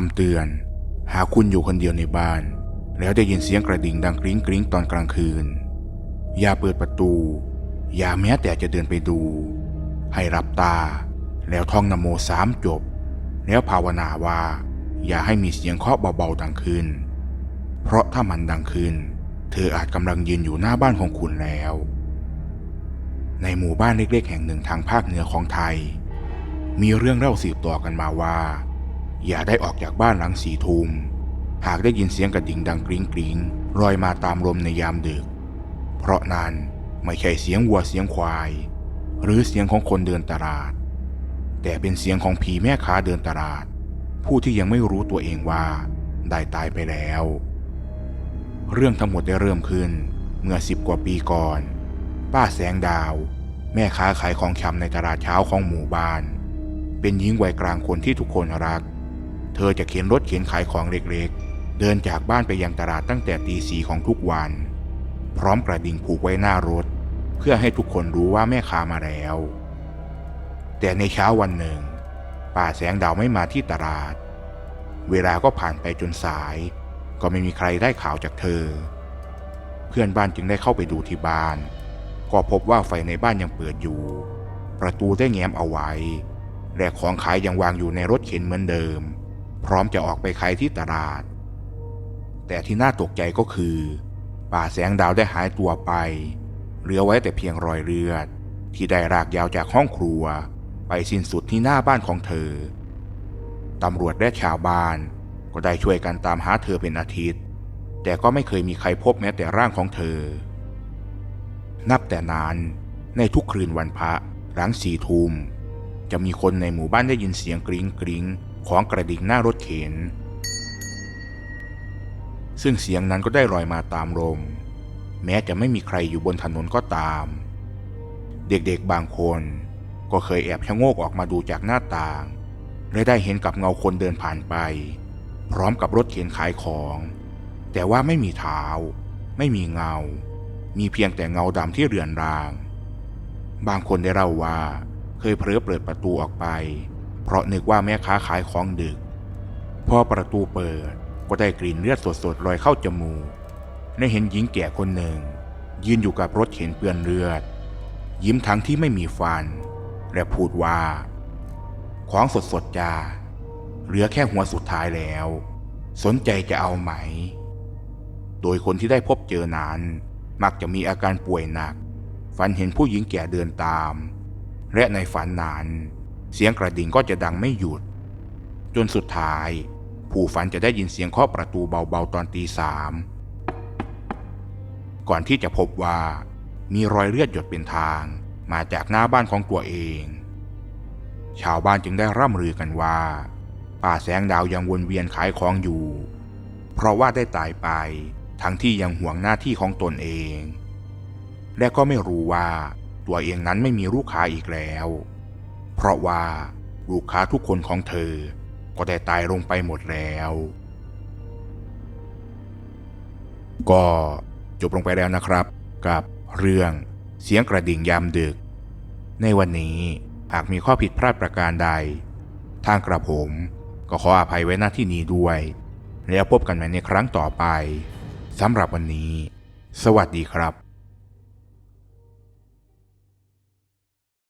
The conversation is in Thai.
คำเตือน หากคุณอยู่คนเดียวในบ้าน แล้วได้ยินเสียงกระดิ่งดังกริ้งกริ้งตอนกลางคืน อย่าเปิดประตู อย่าแม้แต่จะเดินไปดู ให้รับตา แล้วท่องนโมสามจบ แล้วภาวนาว่า อย่าให้มีเสียงเคาะเบาๆดังขึ้น เพราะถ้ามันดังขึ้น เธออาจกำลังยืนอยู่หน้าบ้านของคุณแล้ว ในหมู่บ้านเล็กๆ แห่งหนึ่งทางภาคเหนือของไทย มีเรื่องเล่าสืบต่อกันมาว่า อย่าได้ออกจากบ้านหลังสีทุ่มหากได้ยินเสียงกระดิ่งดังกริ้งกริ้งลอยมาตามลมในยามดึก เพราะนั้นไม่ใช่เสียงวัวเสียงควาย หรือเสียงของคนเดินตลาด แต่เป็นเสียงของผีแม่ค้าเดินตลาด ผู้ที่ยังไม่รู้ตัวเองว่าได้ตายไปแล้ว เรื่องทั้งหมดได้เริ่มขึ้นเมื่อสิบกว่าปีก่อน ป้าแสงดาว แม่ค้าขายของชำในตลาดเช้าของหมู่บ้าน เป็นหญิงวัยกลางคนที่ทุกคนรัก เธอจะเข็นรถเข็นขายของเล็กๆ เดินจากบ้านไปยังตลาดตั้งแต่ตีสีของทุกวัน พร้อมกระดิ่งผูกไว้หน้ารถ เพื่อให้ทุกคนรู้ว่าแม่ค้ามาแล้ว แต่ในเช้าวันหนึ่งป้าแสงดาวไม่มาที่ตลาด เวลาก็ผ่านไปจนสาย ก็ไม่มีใครได้ข่าวจากเธอ เพื่อนบ้านจึงได้เข้าไปดูที่บ้าน ก็พบว่าไฟในบ้านยังเปิดอยู่ ประตูได้แง้มเอาไว้และของขายยังวางอยู่ในรถเข็นเหมือนเดิม พร้อมจะออกไปขายที่ตลาด แต่ที่น่าตกใจก็คือ ป่าแสงดาวได้หายตัวไป เหลือไว้แต่เพียงรอยเลือด ที่ได้รากยาวจากห้องครัว ไปสิ้นสุดที่หน้าบ้านของเธอ ตำรวจและชาวบ้าน ก็ได้ช่วยกันตามหาเธอเป็นอาทิตย์ แต่ก็ไม่เคยมีใครพบแม้แต่ร่างของเธอ นับแต่นั้นในทุกคืนวันพระหลังสี่ทุ่มจะมีคนในหมู่บ้านได้ยินเสียงกริ้งกริ้ง ของกระดิ่งหน้ารถเข็น ซึ่งเสียงนั้นก็ได้ลอยมาตามลม แม้จะไม่มีใครอยู่บนถนนก็ตาม เด็กๆบางคนก็เคยแอบชะโงกออกมาดูจากหน้าต่าง และได้เห็นกับเงาคนเดินผ่านไป พร้อมกับรถเข็นขายของ แต่ว่าไม่มีเท้า ไม่มีเงา มีเพียงแต่เงาดำที่เรือนราง บางคนได้เล่าว่าเคยเพลอเปิดประตูออกไป เพราะนึกว่าแม่ค้าขายของดึก พอประตูเปิดก็ได้กลิ่นเลือดสดๆลอยเข้าจมูกและเห็นหญิงแก่คนหนึ่ง ยืนอยู่กับรถเข็นเปื้อนเลือด ยิ้มทั้งที่ไม่มีฟัน และพูดว่า ของสดๆจ้าเหลือแค่หัวสุดท้ายแล้ว สนใจจะเอาไหม โดยคนที่ได้พบเจอนั้น มักจะมีอาการป่วยหนัก ฝันเห็นผู้หญิงแก่เดินตาม และในฝันนั้น เสียงกระดิ่งก็จะดังไม่หยุด จนสุดท้าย ผู้ฝันจะได้ยินเสียงเคาะประตูเบาๆตอนตีสามก่อนที่จะพบว่ามีรอยเลือดหยดเป็นทางมาจากหน้าบ้านของตัวเอง ชาวบ้านจึงได้ร่ำลือกันว่า ป่าแสงดาวยังวนเวียนขายของอยู่ เพราะว่าได้ตายไปทั้งที่ยังห่วงหน้าที่ของตนเอง และก็ไม่รู้ว่าตัวเองนั้นไม่มีลูกค้าอีกแล้ว เพราะว่าลูกค้าทุกคนของเธอก็ได้ตายลงไปหมดแล้ว ก็จบลงไปแล้วนะครับ กับเรื่องเสียงกระดิ่งยามดึก ในวันนี้หากมีข้อผิดพลาดประการใด ทางกระผมก็ขออภัยไว้หน้าที่นี้ด้วย แล้วพบกันใหม่ในครั้งต่อไปสำหรับวันนี้ สวัสดีครับ